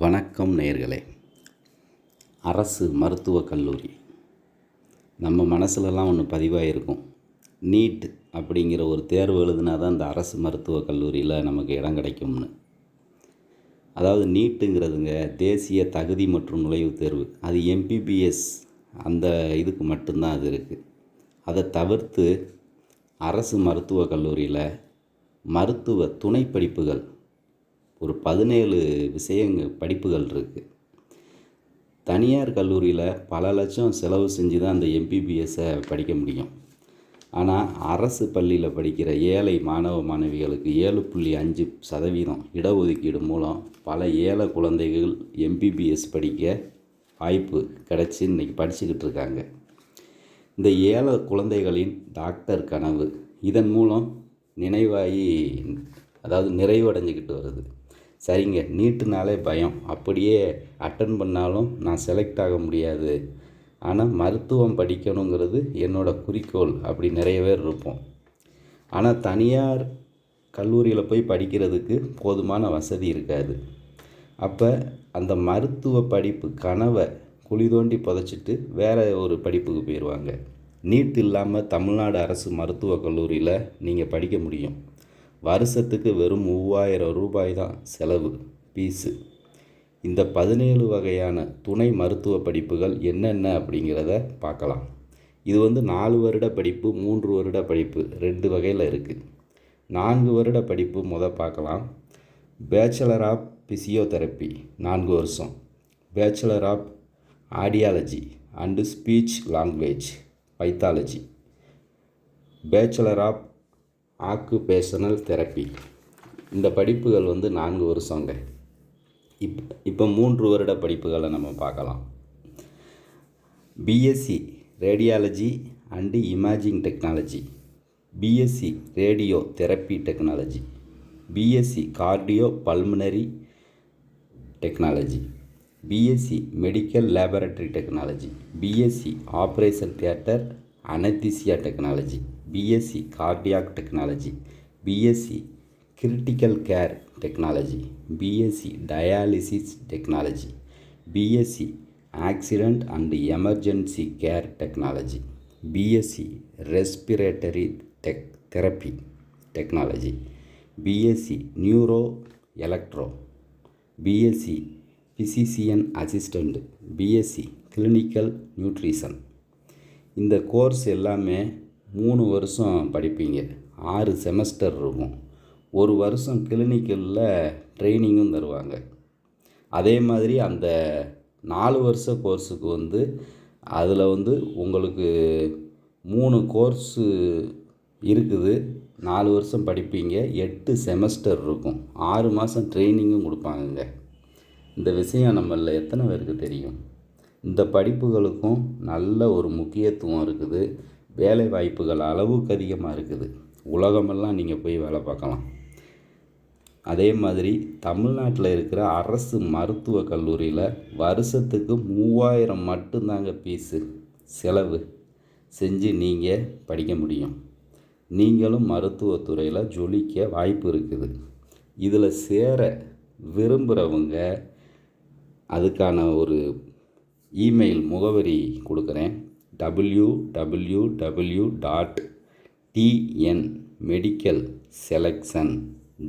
வணக்கம் நேர்களே அரசு மருத்துவக் கல்லூரி. நம்ம மனசுலலாம் ஒன்று பதிவாயிருக்கும். நீட் அப்படிங்கிற ஒரு தேர்வு எழுதுனா தான் இந்த அரசு மருத்துவக் கல்லூரியில் நமக்கு இடம் கிடைக்கும்னு. அதாவது நீட்டுங்கிறதுங்க தேசிய தகுதி மற்றும் நுழைவுத் தேர்வு. அது எம்பிபிஎஸ் அந்த இதுக்கு மட்டும்தான் அது இருக்குது அதை தவிர்த்து அரசு மருத்துவக் கல்லூரியில் மருத்துவ துணை படிப்புகள் ஒரு பதினேழு விஷயங்க படிப்புகள் இருக்குது தனியார் கல்லூரியில் பல லட்சம் செலவு செஞ்சு தான் அந்த எம்பிபிஎஸ்ஸை படிக்க முடியும். ஆனால் அரசு பள்ளியில் படிக்கிற ஏழை மாணவ மாணவிகளுக்கு ஏழு புள்ளி அஞ்சு சதவீதம் இடஒதுக்கீடு மூலம் பல ஏழை குழந்தைகள் எம்பிபிஎஸ் படிக்க வாய்ப்பு கிடச்சி இன்றைக்கி படிச்சுக்கிட்டு இருக்காங்க. இந்த ஏழை குழந்தைகளின் டாக்டர் கனவு இதன் மூலம் நினைவாகி அதாவது நிறைவடைஞ்சிக்கிட்டு வருது. சரிங்க நீட்டுனாலே பயம். அப்படியே அட்டன் பண்ணாலும் நான் செலக்ட் ஆக முடியாது. ஆனால் மருத்துவம் படிக்கணுங்கிறது என்னோடய குறிக்கோள் அப்படி நிறைய பேர் இருப்போம். ஆனால் தனியார் கல்லூரியில் போய் படிக்கிறதுக்கு போதுமான வசதி இருக்காது. அப்போ அந்த மருத்துவ படிப்பு கனவை குழி தோண்டி புதைச்சிட்டு வேறு ஒரு படிப்புக்கு போயிடுவாங்க நீட் இல்லாமல் தமிழ்நாடு அரசு மருத்துவக் கல்லூரியில் நீங்கள் படிக்க முடியும். வருஷத்துக்கு வெறும் மூவாயிரம் ரூபாய் தான் செலவு ஃபீஸு இந்த பதினேழு வகையான துணை மருத்துவ படிப்புகள் என்னென்ன அப்படிங்கிறத பார்க்கலாம். இது வந்து நாலு வருட படிப்பு மூன்று வருட படிப்பு ரெண்டு வகையில் இருக்குது நான்கு வருட படிப்பு முத பார்க்கலாம். பேச்சுலர் ஆஃப் பிசியோதெரப்பி நான்கு வருஷம். Bachelor of audiology and speech language pathology bachelor of occupational therapy. இந்த படிப்புகள் வந்து நான்கு வருஷங்க. இப் இப்போ மூன்று வருட படிப்புகளை நம்ம பார்க்கலாம். BSc radiology and imaging technology BSc radio therapy technology BSc cardio pulmonary technology BSc medical laboratory technology BSc operation theatre anaesthesia technology BSc cardiac technology BSc critical care technology BSc dialysis technology BSc accident and emergency care technology BSc respiratory tech therapy technology BSc neuro electro BSc physician assistant BSc clinical nutrition இந்த course எல்லாமே மூணு வருஷம் படிப்பீங்க. ஆறு semester இருக்கும். ஒரு வருஷம் கிளினிக்கலில் ட்ரைனிங்கும் தருவாங்க. அதே மாதிரி அந்த நாலு வருஷ கோர்ஸுக்கு வந்து அதில் வந்து உங்களுக்கு மூணு கோர்ஸு இருக்குது. நாலு வருஷம் படிப்பீங்க. எட்டு செமஸ்டர் இருக்கும். ஆறு மாதம் ட்ரைனிங்கும் கொடுப்பாங்கங்க. இந்த விஷயம் நம்மளில் எத்தனை பேருக்கு தெரியும்? இந்த படிப்புகளுக்கும் நல்ல ஒரு முக்கியத்துவம் இருக்குது. வேலை வாய்ப்புகள் அளவுக்கு அதிகமாக இருக்குது. உலகமெல்லாம் நீங்கள் போய் வேலை பார்க்கலாம். அதே மாதிரி தமிழ்நாட்டில் இருக்கிற அரசு மருத்துவக் கல்லூரியில் வருஷத்துக்கு மூவாயிரம் மட்டும்தாங்க ஃபீஸு செலவு செஞ்சு நீங்கள் படிக்க முடியும். நீங்களும் மருத்துவத்துறையில் ஜொலிக்க வாய்ப்பு இருக்குது. இதில் சேர விரும்புகிறவங்க அதுக்கான ஒரு இமெயில் முகவரி கொடுக்குறேன். W W W dot TN medical selection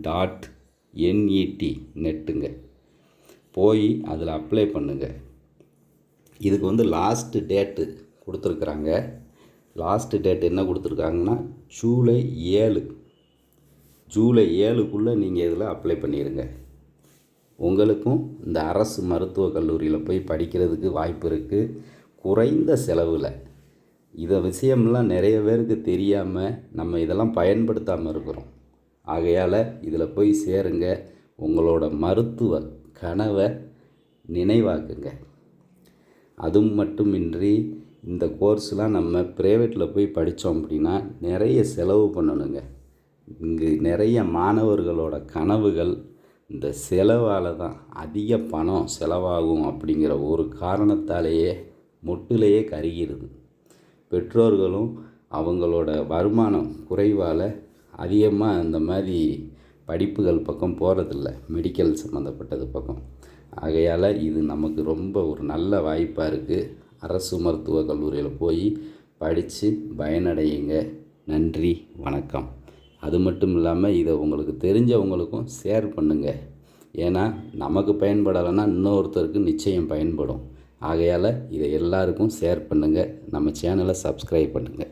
dot NET நெட்டுங்க போய் அதில் அப்ளை பண்ணுங்கள் இதுக்கு வந்து லாஸ்ட்டு டேட்டு கொடுத்துருக்குறாங்க. லாஸ்ட்டு டேட் என்ன கொடுத்துருக்காங்கன்னா ஜூலை ஏழு. ஜூலை ஏழுக்குள்ளே நீங்கள் இதில் அப்ளை பண்ணிடுங்க. உங்களுக்கும் இந்த அரசு மருத்துவக் கல்லூரியில் போய் படிக்கிறதுக்கு வாய்ப்பு இருக்குது குறைந்த செலவில். இதை விஷயம்லாம் நிறைய பேருக்கு தெரியாமல் நம்ம இதெல்லாம் பயன்படுத்தாமல் இருக்கிறோம். ஆகையால் இதில் போய் சேருங்க. உங்களோட மருத்துவ கனவை நினைவாக்குங்க. அதுவும் மட்டுமின்றி இந்த கோர்ஸ்லாம் நம்ம ப்ரைவேட்டில் போய் படித்தோம் அப்படின்னா நிறைய செலவு பண்ணணுங்க. இங்கு நிறைய மாணவர்களோட கனவுகள் இந்த செலவால் தான் அதிக பணம் செலவாகும் அப்படிங்கிற ஒரு காரணத்தாலேயே மொட்டிலேயே கருகிறது பெற்றோர்களும் அவங்களோட வருமானம் குறைவால் அதிகமாக இந்த மாதிரி படிப்புகள் பக்கம் போகிறதில்ல மெடிக்கல் சம்மந்தப்பட்டது பக்கம். ஆகையால் இது நமக்கு ரொம்ப ஒரு நல்ல வாய்ப்பாக இருக்குது அரசு மருத்துவக் கல்லூரியில் போய் படித்து பயனடையுங்க. நன்றி வணக்கம். அது மட்டும் இல்லாமல் இதை உங்களுக்கு தெரிஞ்சவங்களுக்கும் ஷேர் பண்ணுங்கள் ஏன்னா நமக்கு பயன்படலைன்னா இன்னொருத்தருக்கு நிச்சயம் பயன்படும். ஆகையால் இதை எல்லாருக்கும் ஷேர் பண்ணுங்கள் நம்ம சேனலை சப்ஸ்கிரைப் பண்ணுங்கள்